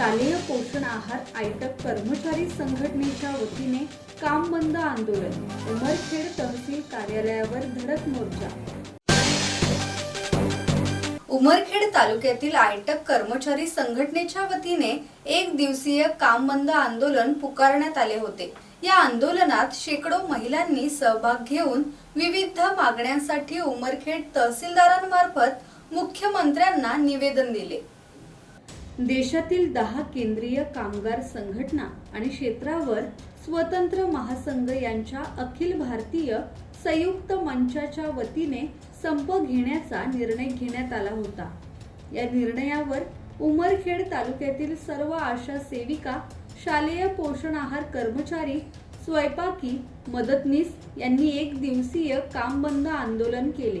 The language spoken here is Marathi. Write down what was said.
शालेय पोषण आहार आयटक कर्मचारी संघटनेच्या वतीने काम बंद आंदोलन उमरखेड तहसील कार्यालयावर धडक मोर्चा. उमरखेड तालुक्यातील आयटक कर्मचारी संघटनेच्या वतीने एक दिवसीय काम बंद आंदोलन पुकारण्यात आले होते. या आंदोलनात शेकडो महिलांनी सहभाग घेऊन विविध मागण्यांसाठी उमरखेड तहसीलदारांमार्फत मुख्यमंत्र्यांना निवेदन दिले. देशातील दहा केंद्रीय कामगार संघटना आणि क्षेत्रावर स्वतंत्र महासंघ यांच्या अखिल भारतीय संयुक्त मंचाच्या वतीने संप घेण्याचा निर्णय घेण्यात आला होता. या निर्णयावर उमरखेड तालुक्यातील सर्व आशा सेविका शालेय पोषण आहार कर्मचारी स्वयंपाकी मदतनीस यांनी एक दिवसीय काम बंद आंदोलन केले.